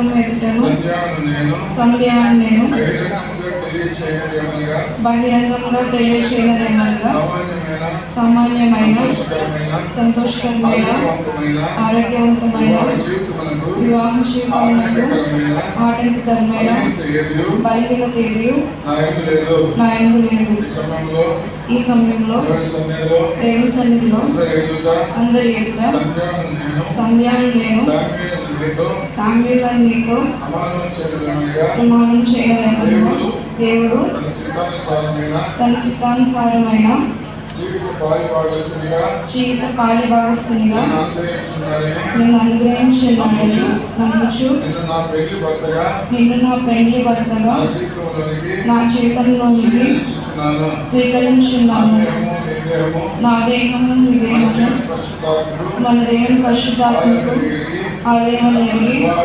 సంఘం ఎదుటను సంధ్యాను నేను బహిరంగంగా తెలియచేయనదేమనగా సామాన్యమైన సంతోషకరమైన ఆరోగ్యవంతమైన ఆరోగ్యవంతమైన వివాహ జీవితమునకు వివాహ ఆటంకకరమైన బలహీనత ఏదియు బలహీన తేదీ నా ఎందు లేదు ఈ సమయంలో ఈ సన్నిధిలో దేవుని సన్నిధిలో అందరి ఎదుట సంధ్యాను నేను సంధ్యాన్ని నేను సామ్యులను నీతో ప్రమాణం చేయడమేమో దేవుడు తన చిత్తానుసారమైన జీవిత పాలి భాగస్తునిగా నేను ఆంతరించున్నారని నిన్ను అనుగ్రహించున్నాడని నమ్ముచు నిన్ను నా పెళ్ళి భర్తగా నా జీవితంలోనికి స్వీకరించున్నాను. నీ దేహము నా దేహము మన దేవుని పరిశుద్ధాత్మకు వివాహ